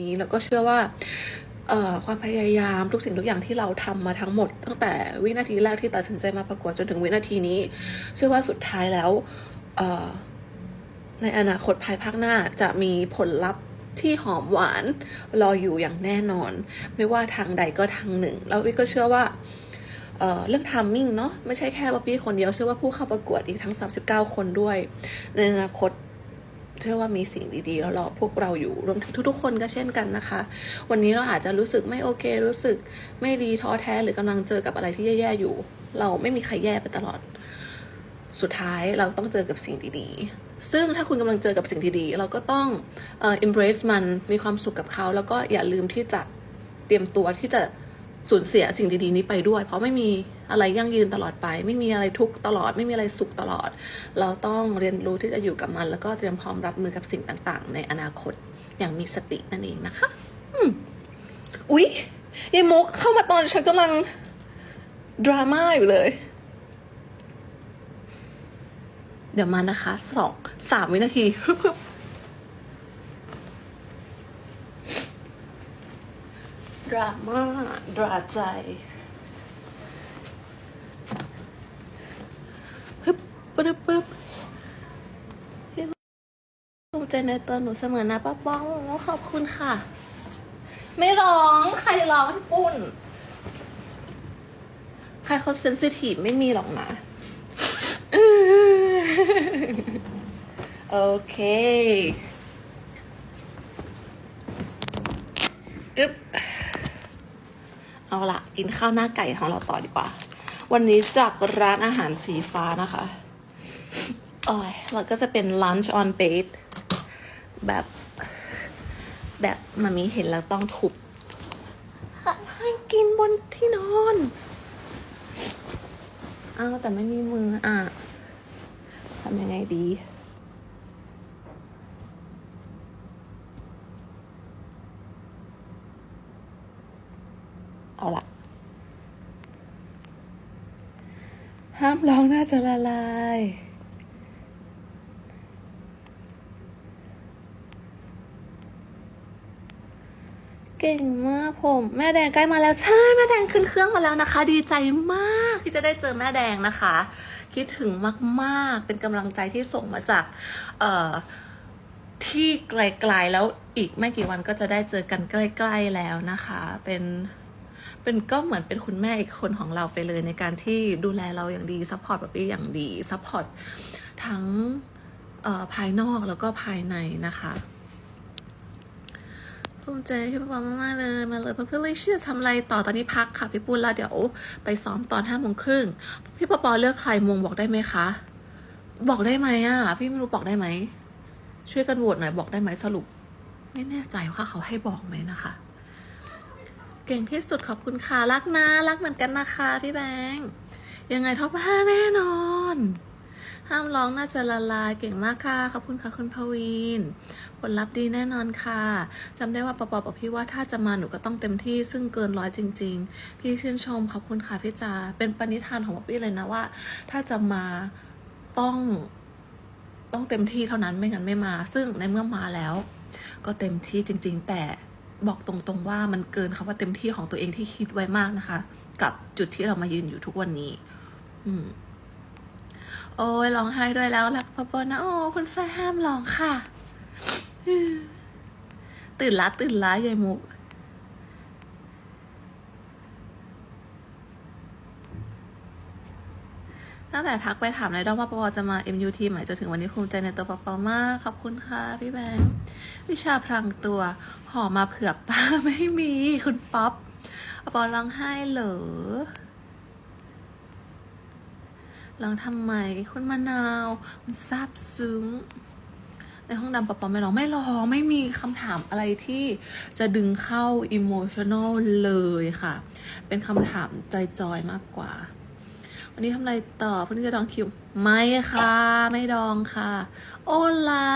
นี้แล้วก็เชื่อว่าความพยายามทุกสิ่งทุกอย่างที่เราทำมาทั้งหมด ตั้งแต่วินาทีแรกที่ตัดสินใจมาประกวดจนถึงวินาทีนี้ เชื่อว่าสุดท้ายแล้วในอนาคตภายภาคหน้าจะมีผลลัพธ์ที่หอมหวานรออยู่อย่างแน่นอน ไม่ว่าทางใดก็ทางหนึ่ง แล้ววิก็เชื่อว่าเเรื่องทามมิ่งเนาะไม่ใช่แค่ป๊อปปี้คนเดียวเชื่อว่าผู้เข้าประกวดอีกทั้ง 39 คนด้วย ในอนาคต เชื่อว่ามีสิ่งดีๆรอพวกเราอยู่รวมถึงทุกๆ คนก็เช่นกันนะคะ วันนี้เราอาจจะรู้สึกไม่โอเค รู้สึกไม่ดีท้อแท้หรือกำลังเจอกับอะไรที่แย่ๆอยู่ เราไม่มีใครแย่ไปตลอด สุดท้ายเราต้องเจอกับสิ่งดีๆ ซึ่งถ้าคุณกำลังเจอกับสิ่งดีๆ เราก็ต้องเอ่อ embrace มันมีความสุขกับเขา แล้วก็อย่าลืมที่จะเตรียมตัวที่จะสูญเสียสิ่งดีๆนี้ไปด้วย เพราะไม่มี อะไรยั่งยืนตลอดไป ไม่มีอะไรทุกตลอด ไม่มีอะไรสุขตลอด เราต้องเรียนรู้ที่จะอยู่กับมัน แล้วก็เตรียมพร้อมรับมือกับสิ่งต่างๆ ในอนาคตอย่างมีสตินั่นเองนะคะอุ๊ยยายมุกเข้ามาตอนฉันกำลังดราม่าอยู่เลย เดี๋ยวมานะคะสองสามวินาทีดราม่าดราใจ ฮึบปึ๊บปึ๊บพี่ภูมิ ใจในตัวหนูเสมอนะป้าป้องขอบคุณค่ะ ไม่ร้องใครร้องพี่ปุ้น ใครเขาเซนซิทีฟไม่มีหรอกนะโอเคอึ๊บเอาละกินข้าวหน้าไก่ของเราต่อดีกว่า วันนี้จากร้านอาหารสีฟ้านะคะโอ้ยเราก็จะเป็น lunch on bed แบบ แบบมามีเห็นแล้วต้องทุบให้กินบนที่นอน เอาแต่ไม่มีมืออะทำยังไงดีเอาละห้ามร้องน่าจะละลาย เก่งมากผม แม่แดงใกล้มาแล้วใช่แม่แดงขึ้นเครื่องมาแล้วนะคะ ดีใจมากที่จะได้เจอแม่แดงนะคะ คิดถึงมากๆ เป็นกำลังใจที่ส่งมาจาก เอ่อที่ไกลๆแล้วอีกไม่กี่วันก็จะได้เจอกันใกล้ๆแล้วนะคะ เป็นเป็นก็เหมือนเป็นคุณแม่อีกคนของเราไปเลยในการที่ดูแลเราอย่างดีซัพพอร์ตแบบนี้อย่างดีซัพพอร์ตทั้งภายนอกแล้วก็ภายในนะคะ ภูมิใจพี่ปอมากๆเลย มาเลยเพื่อนเลยเชื่อทำอะไรต่อตอนนี้พักค่ะพี่ปุ้นแล้วเดี๋ยวไปซ้อมตอนห้าโมงครึ่งพี่ปอปอเลือกใครมงบอกได้ไหมคะ บอกได้ไหมอะ พี่ไม่รู้บอกได้ไหม ช่วยกันโหวตหน่อยบอกได้ไหมสรุป ไม่แน่ใจว่าเขาให้บอกไหมนะคะ เก่งที่สุดขอบคุณค่ะรักนะรักเหมือนกันนะคะพี่แบงค์ยังไงท็อปห้าแน่นอน ห้ามร้องน่าจะละลายเก่งมากค่ะ ขอบคุณค่ะคุณพวีนผลลัพธ์ดีแน่นอนค่ะจำได้ว่าปอปอบอกพี่ว่าถ้าจะมาหนูก็ต้องเต็มที่ซึ่งเกินร้อยจริง ๆ พี่ชื่นชมขอบคุณค่ะพี่จาเป็นปณิธานของป๊อปปี้เลยนะว่า ถ้าจะมาต้องต้องเต็มที่เท่านั้นไม่งั้นไม่มา ซึ่งในเมื่อมาแล้ว ก็เต็มที่จริง ๆ แต่บอกตรงๆว่ามันเกินคำว่าเต็มที่ของตัวเองที่คิดไว้มากนะคะ กับจุดที่เรามายืนอยู่ทุกวันนี้ อืม โอ้ยร้องไห้ด้วยแล้วรักพ่อปอนะ โอ้คุณแฟห้ามร้องค่ะ ตื่นละตื่นละยายมุก ตั้งแต่ทักไปถามนายด้อมว่าปปจะมา MUT ใหม่จนถึงวันนี้ภูมิใจในตัวปปมาก ขอบคุณค่ะ พี่แบงค์วิชาพลังตัว ห่อมาเผื่อป้าไม่มี คุณป๊อปปปร้องไห้เหรอ ร้องทำไมคุณมะนาว มันซาบซึ้ง ในห้องดำปปไม่ร้องไม่ร้องไม่มีคำถามอะไรที่จะดึงเข้าอิโมชัน a ลเลยค่ะ เป็นคำถามจอยๆมากกว่า วันนี้ทำอะไรต่อพรุ่งนี้จะดองคิว ไม่ค่ะ ไม่ดองค่ะ โอลา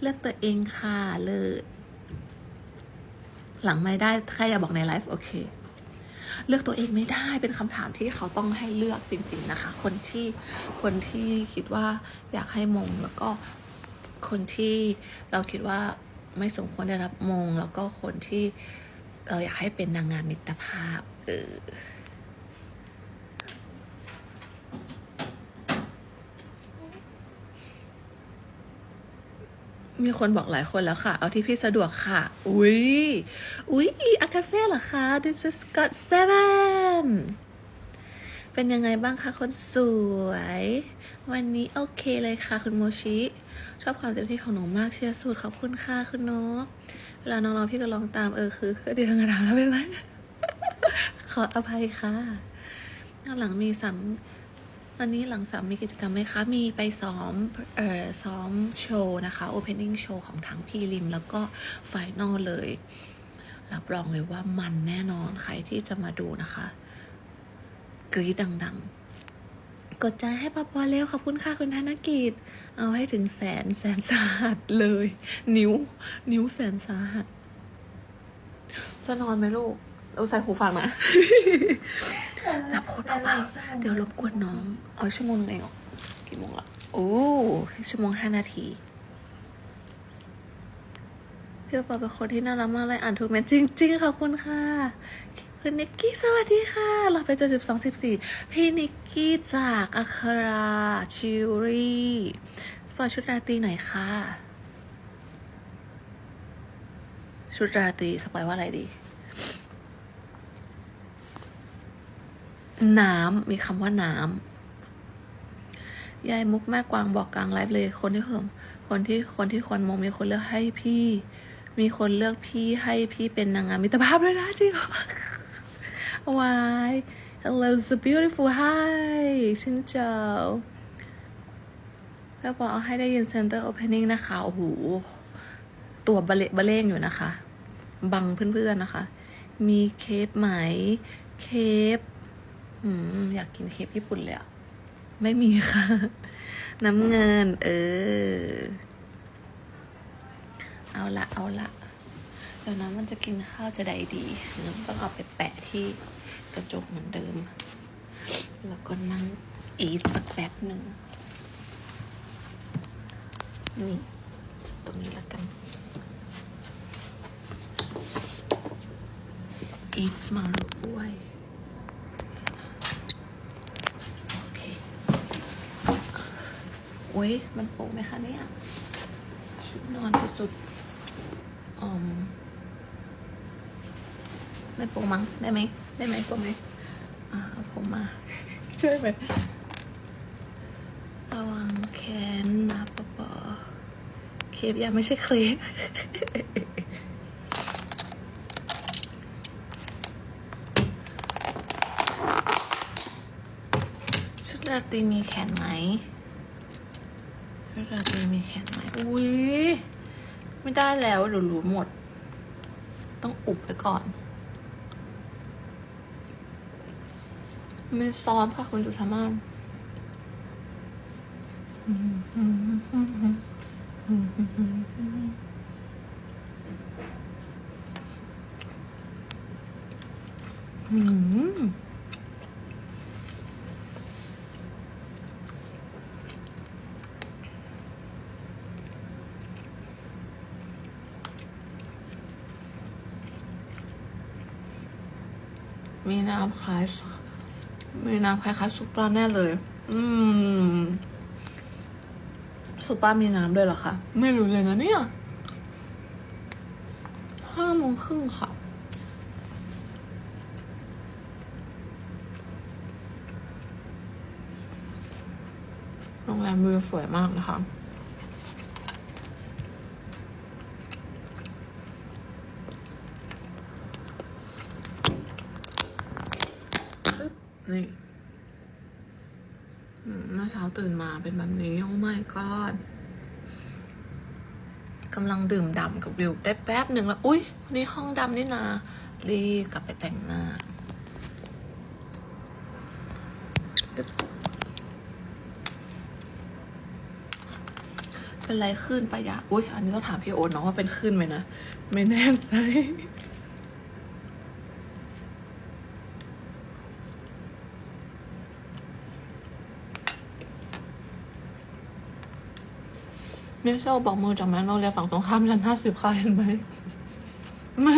เลือกตัวเองค่ะ เลยหลังไม่ได้ใครอย่าบอกในไลฟ์โอเค เลือกตัวเองไม่ได้เป็นคำถามที่เขาต้องให้เลือกจริง ๆนะคะ คนที่คนที่คิดว่าอยากให้มงแล้วก็คนที่เราคิดว่าไม่สมควรได้รับมง แล้วก็คนที่เราอยากให้เป็นนางงามมิตรภาพเออ มีคนบอกหลายคนแล้วค่ะ เอาที่พี่สะดวกค่ะ อุ๊ยอุ๊ยอากาเซ่เหรอคะ this is got seven เป็นยังไงบ้างคะคนสวย วันนี้โอเคเลยค่ะ คุณโมชิ ชอบความเต็มที่ของหนูมากเชียร์สุดขอบคุณค่ะคุณนกเวลาน้องๆพี่ก็ลองตามเออคือเดี๋ยวทำงานแล้วเป็นไร ขออภัยค่ะหลังมีสาม ตอนนี้หลังสามมีกิจกรรมไหมคะ มีไปซ้อม เอ่อ ซ้อมโชว์นะคะ opening show ของทั้งพีริม แล้วก็ไฟนอลเลย รับรองเลยว่ามันแน่นอน ใครที่จะมาดูนะคะ กรี๊ดดังๆ กดใจให้ปอปอเร็วขอบคุณค่ะคุณธนกิจ เอาให้ถึงแสนแสนสาหัสเลย นิ้ว นิ้วแสนสาหัส จะนอนไหมลูก เอาใส่หูฟังนะรับโคตรเบาๆเดี๋ยวรบกวนน้องเอาชั่วโมงนึงเองเหรอกี่โมงละโอ้ชั่วโมงห้านาทีพี่ปอเป็นคนที่น่ารักมากเลยอ่านทุกเม็ดจริงๆขอบคุณค่ะคุณนิกกี้สวัสดีค่ะ เราไปเจอสิบสองสิบสี่พี่นิกกี้จากอัคราชิวรี่สปอร์ตชุดราตรีไหนอยค่ะ ชุดราตรีสปอยว่าอะไรดี น้ำมีคำว่าน้ำยายมุกแม่กวางบอกกลางไลฟ์เลย คนที่ผมคนที่คนที่คนมองมีคนเลือกให้พี่ มีคนเลือกพี่ให้พี่เป็นนางงามมิตรภาพด้วยนะจริงเหรอ Why Hello so beautiful Hi ชินเจ้าแล้วบอกเอาให้ได้ยิน Center Opening นะคะโอ้โหตัวบะเละบะเล่งอยู่นะคะ บังเพื่อนๆนะคะ มีเคปไหม เคป อืมอยากกินเคปญี่ปุ่นเลยอะไม่มีค่ะ น้ำเงิน เออ เอาละเอาละเดี๋ยวน้ำมันจะกินข้าวจะได้ดีงั้นต้องเอาไปแปะที่กระจกเหมือนเดิม แล้วก็นั่งอีทสักแป๊บหนึ่งนี่ตรงนี้แล้วกัน อีทมาด้วย โอเค อุ้ยมันโปร่งไหมคะเนี่ยชุดนอนสุดๆอมไม่โปร่งมั้งได้ไหมได้ไหมโปร่งไหมอ่าเอาผมมาช่วยไหมระวังแขนนะปอปอเคฟยังไม่ใช่เคลฟชุดราตรีมีแขนไหม ชุดราตรีมีแขนไหมอุ้ยไม่ได้แล้วเดี๋ยวรู้หมด ต้องอุบไปก่อนไม่ซ้อมค่ะคุณจุธามานอืม มีน้ำคล้ายมีน้ำคล้ายๆซุปปลาแน่เลย อืมซุปปลามีน้ำด้วยเหรอคะ ไม่รู้เลยนะเนี่ยห้าโมงครึ่งค่ะโรงแรมวิวสวยมากนะคะ นี่เมื่อเช้าตื่นมาเป็นแบบนี้ โอ้ไม่ก็กำลังดื่มดำกับวิวได้แป๊บหนึ่งแล้ว อุ๊ยวันนี่ห้องดำนี่นา รีกลับไปแต่งหน้า เป็นไรขึ้นปะยะอุ้ยอันนี้ต้องถามพี่โอ๊ตเนาะว่าเป็นขึ้นไหมนะ ไม่แน่ใจ มิเชลบอกมือจากแมนโนเลียฝั่งตรงข้ามยันห้าสิบค่ะเห็นไหมไม่